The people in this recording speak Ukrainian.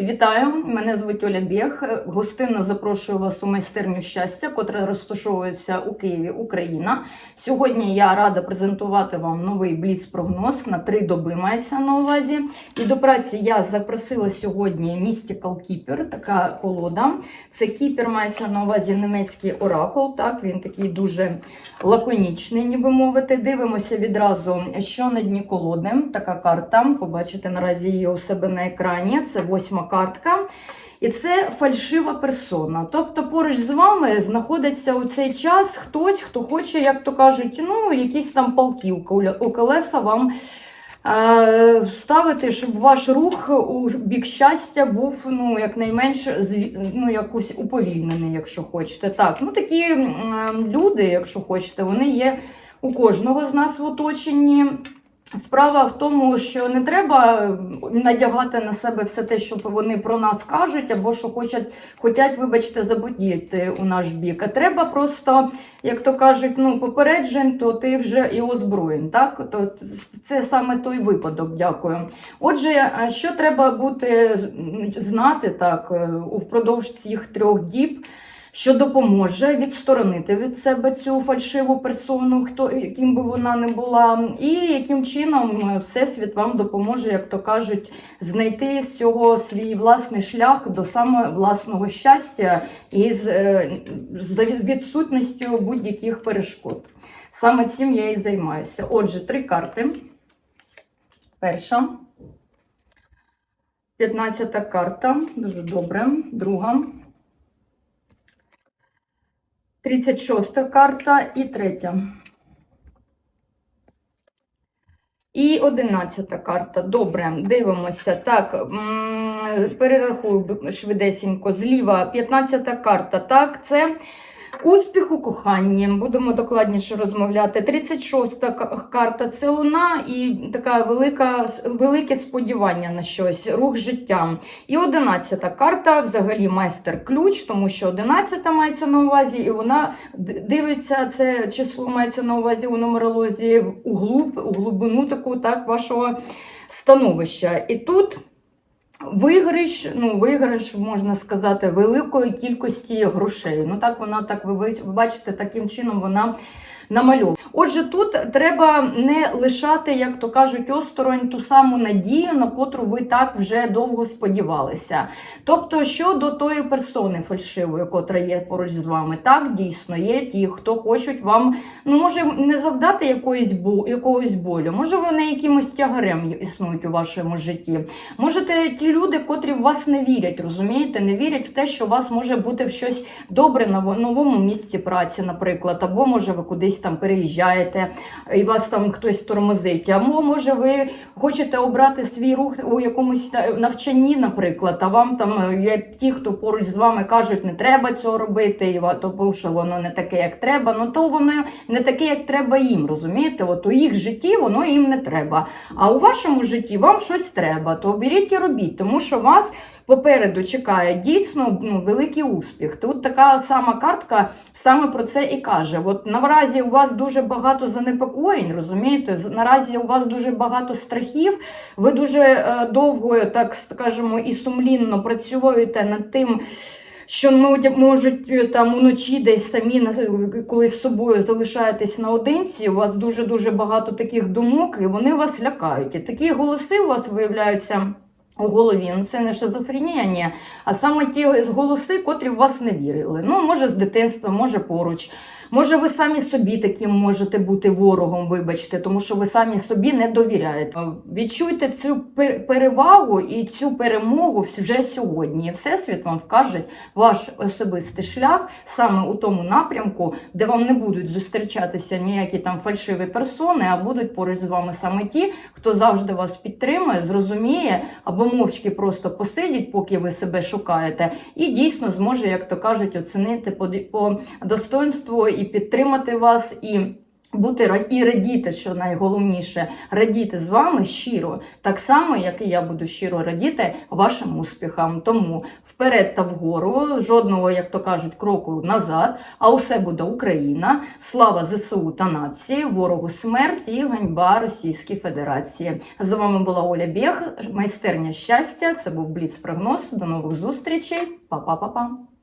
Вітаю, мене звуть Оля Бєх. Гостинно запрошую вас у майстерню щастя, котра розташовується у Києві, Україна. Сьогодні я рада презентувати вам новий бліц-прогноз на три доби мається на увазі. І до праці я запросила сьогодні Mystical Keeper, така колода. Це кіпер мається на увазі німецький оракул. Так, він такий дуже лаконічний, ніби мовити. Дивимося відразу, що на дні колоди. Така карта. Побачите наразі її у себе на екрані. Це восьма картка. І це фальшива персона. Тобто поруч з вами знаходиться у цей час хтось, хто хоче, як то кажуть, ну, якісь там палки у колеса вам е, вставити, щоб ваш рух у бік щастя був ну, якнайменш ну, якось уповільнений, якщо хочете. Так, ну такі м, люди, якщо хочете, вони є у кожного з нас в оточенні. Справа в тому, що не треба надягати на себе все те, що вони про нас кажуть, або що хочуть, хотять, вибачте, забудіти у наш бік. А треба просто, як то кажуть, ну попереджень, то ти вже і озброєн. Так, то це саме той випадок. Дякую. Отже, що треба бути знати так е, впродовж цих трьох діб? Що допоможе відсторонити від себе цю фальшиву персону, хто яким би вона не була, і яким чином е, всесвіт вам допоможе, як то кажуть, знайти з цього свій власний шлях до саме власного щастя і з е, за відсутністю будь-яких перешкод. Саме цим я і займаюся. Отже, три карти. Перша. 15 карта. Дуже добре. Друга. 36 карта і третя. І 11 карта. Добре, дивимося. Так, перерахую швидесенько. Зліва 15 карта. Так, це успіх у коханні. Будемо докладніше розмовляти. 36 к- карта це луна і така велика, велике сподівання на щось, рух життям. І 11 карта взагалі майстер-ключ, тому що 11 мається на увазі, і вона дивиться, це число мається на увазі у нумерології у глуб, у глибину таку так, вашого становища. І тут. Виграш, ну, виграш, можна сказати, великої кількості грошей. Ну так вона так ви бачите, таким чином вона намальована. Отже, тут треба не лишати, як то кажуть, осторонь ту саму надію, на котру ви так вже довго сподівалися. Тобто, щодо тої персони фальшивої, котра є поруч з вами, так дійсно є ті, хто хочуть вам, ну може не завдати якоїсь бо, якогось болю, може вони якимось тягарем існують у вашому житті. Можете ті люди, котрі в вас не вірять, розумієте, не вірять в те, що у вас може бути щось добре на во- новому місці праці, наприклад, або може ви кудись там переїжджаєте і вас там хтось тормозить. Або може ви хочете обрати свій рух у якомусь навчанні, наприклад, а вам там е, є ті, хто поруч з вами кажуть, не треба цього робити, тому що воно не таке, як треба. Ну то воно не таке, як треба їм. Розумієте? От у їх житті воно їм не треба. А у вашому житті вам щось треба, то беріть і робіть, тому що вас. Попереду чекає дійсно ну, великий успіх. Тут така сама картка саме про це і каже. От наразі у вас дуже багато занепокоєнь, розумієте? Наразі у вас дуже багато страхів. Ви дуже е, довго, так скажемо, і сумлінно працюєте над тим. Що ну, можуть е, там уночі десь самі на- коли з собою залишаєтесь наодинці, у вас дуже дуже багато таких думок, і вони вас лякають. І такі голоси у вас виявляються у голові. Ну це не шизофренія, ні, а саме ті з голоси, котрі в вас не вірили. Ну, може, з дитинства, може поруч. Може, ви самі собі таким можете бути ворогом, вибачте, тому що ви самі собі не довіряєте. Відчуйте цю перевагу і цю перемогу вже сьогодні. Всесвіт вам вкаже ваш особистий шлях саме у тому напрямку, де вам не будуть зустрічатися ніякі там фальшиві персони, а будуть поруч з вами саме ті, хто завжди вас підтримує, зрозуміє або мовчки просто посидять, поки ви себе шукаєте, і дійсно зможе, як то кажуть, оцінити по достоинству і підтримати вас, і бути і радіти, що найголовніше, радіти з вами щиро, так само, як і я буду щиро радіти вашим успіхам. Тому вперед та вгору, жодного, як то кажуть, кроку назад, а усе буде Україна. Слава ЗСУ та нації, ворогу смерть і ганьба Російській Федерації. З вами була Оля Бєх, майстерня щастя. Це був Бліц прогноз. До нових зустрічей. Па-па-па-па.